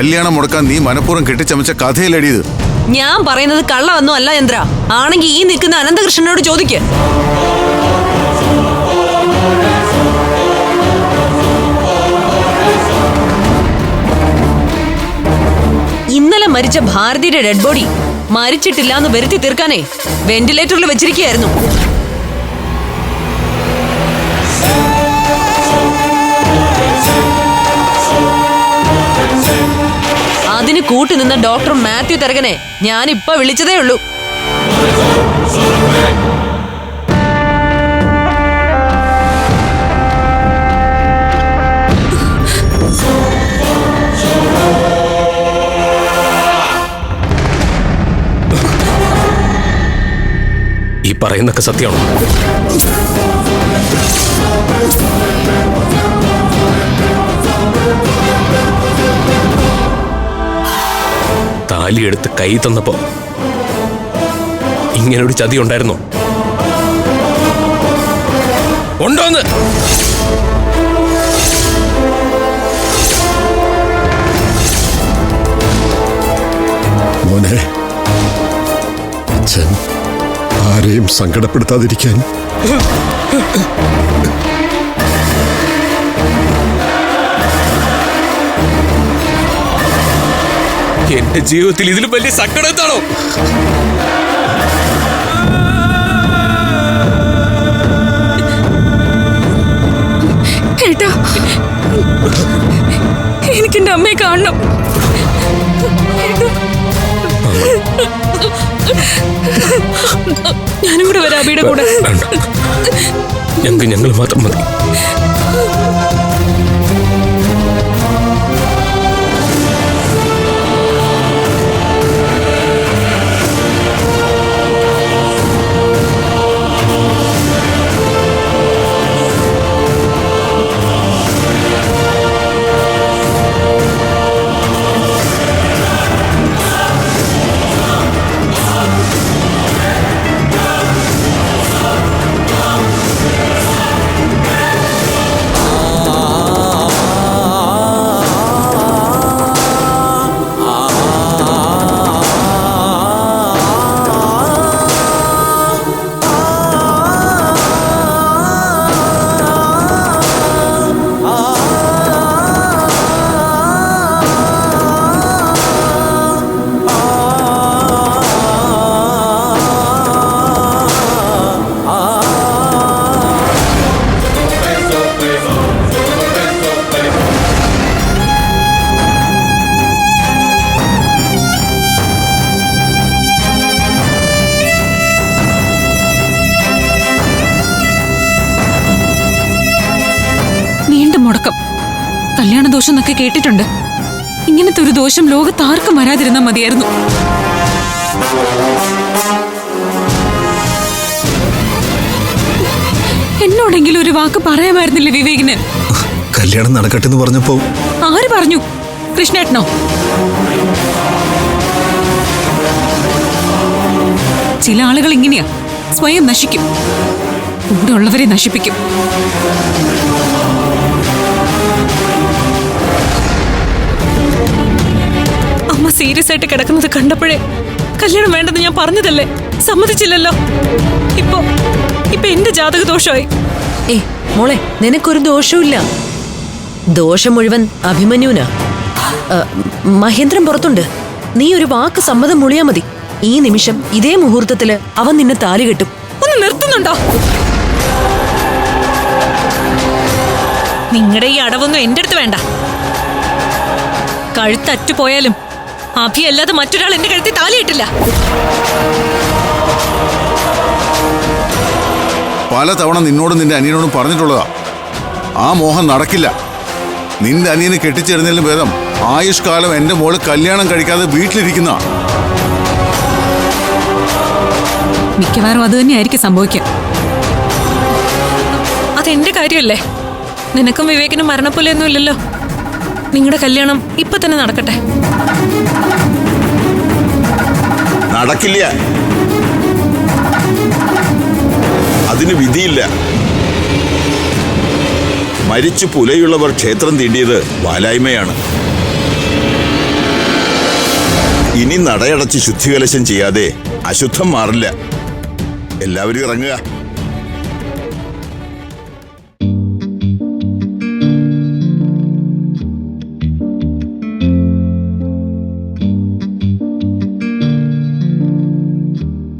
കല്യാണം മുടക്കാൻ നീ മനഃപൂർവം കെട്ടിച്ചമച്ച കഥയിലടിയത് ഞാൻ പറയുന്നത് കള്ളമൊന്നും അല്ല ചന്ദ്ര ആണെങ്കിൽ ഈ നിൽക്കുന്ന അനന്തകൃഷ്ണനോട് ചോദിക്ക. ഇന്നലെ മരിച്ച ഭാരതിയുടെ ഡെഡ് ബോഡി മരിച്ചിട്ടില്ല എന്ന് വരുത്തി തീർക്കാനേ വെന്റിലേറ്ററിൽ വെച്ചിരിക്കുകയായിരുന്നു. അതിന് കൂട്ടുനിന്ന ഡോക്ടർ മാത്യു തിരകനെ ഞാൻ വിളിച്ചതേ ഉള്ളൂ. ഈ പറയുന്നൊക്കെ സത്യമാണോ? താലിയെടുത്ത് കൈ തന്നപ്പോ ഇങ്ങനൊരു ചതി ഉണ്ടായിരുന്നു. ഉണ്ടോന്ന്? ആരെയും സങ്കടപ്പെടുത്താതിരിക്കാൻ എന്റെ ജീവിതത്തിൽ ഇതിലും വലിയ സങ്കടം എന്താണോ? കേട്ടോ എനിക്ക് എന്റെ അമ്മയെ കാണണം. ഞാനും കൂടെ വരാം അബിയുടെ കൂടെ. ഞങ്ങൾക്ക് ഞങ്ങൾ മാത്രം മതി. മുടക്കം. കല്യാണ ദോഷം എന്നൊക്കെ കേട്ടിട്ടുണ്ട്. ഇങ്ങനത്തെ ഒരു ദോഷം ലോകത്ത് ആർക്കും വരാതിരുന്നാൽ മതിയായിരുന്നു. എന്നോടെങ്കിലും ഒരു വാക്ക് പറയാമായിരുന്നില്ലേ വിവേകിന്? കല്യാണം നടക്കട്ടെ എന്ന് പറഞ്ഞപ്പോ ആര് പറഞ്ഞു? കൃഷ്ണേട്ടനോ? ചില ആളുകൾ ഇങ്ങനെയാ. സ്വയം നശിക്കും. കൂടെ ഉള്ളവരെ നശിപ്പിക്കും. ആയിട്ട് കിടക്കുന്നത് കണ്ടപ്പോഴേ കല്യാണം വേണ്ടെന്ന് ഞാൻ പറഞ്ഞതല്ലേ? സമ്മതിച്ചില്ലല്ലോ. ഇപ്പൊ ഇപ്പൊ എന്റെ ജാതക ദോഷമായി. ഏ മോളെ നിനക്കൊരു ദോഷവുമില്ല. ദോഷം മുഴുവൻ അഭിമന്യുവിനാ. മഹേന്ദ്രൻ പുറത്തുണ്ട്. നീ ഒരു വാക്ക് സമ്മതം മുളിയാ മതി. ഈ നിമിഷം ഇതേ മുഹൂർത്തത്തിൽ അവൻ നിന്നെ താലി കെട്ടും. ഒന്ന് നിർത്തുന്നുണ്ടോ? നിങ്ങളുടെ ഈ അടവൊന്നും എന്റെ അടുത്ത് വേണ്ട. കഴുത്തറ്റു പോയാലും അഭിയല്ലാതെ മറ്റൊരാൾ എന്റെ കഴുത്തിൽ താലിയിട്ടില്ല. പല തവണ നിന്നോടും നിന്റെ അനിയനോടും പറഞ്ഞിട്ടുള്ളതാ. ആ മോഹം നടക്കില്ല. നിന്റെ അനിയനെ കെട്ടിച്ചെടുന്നതിലും ഭേദം ആയുഷ്കാലം എന്റെ മോൾ കല്യാണം കഴിക്കാതെ വീട്ടിലിരിക്കുന്ന. മിക്കവാറും അത് തന്നെയായിരിക്കും സംഭവിക്കുക. അതെന്റെ കാര്യമല്ലേ? നിനക്കും വിവേകിനും മരണപ്പോലെ ഇല്ലല്ലോ. നിങ്ങളുടെ കല്യാണം ഇപ്പൊ തന്നെ നടക്കട്ടെ. നടക്കില്ല. അതിന് വിധിയില്ല. മരിച്ചു പുലയുള്ളവർ ക്ഷേത്രം തീണ്ടിയത് വാലായ്മയാണ്. ഇനി നടയടച്ച് ശുദ്ധികലശം ചെയ്യാതെ അശുദ്ധം മാറില്ല. എല്ലാവരും ഇറങ്ങുക.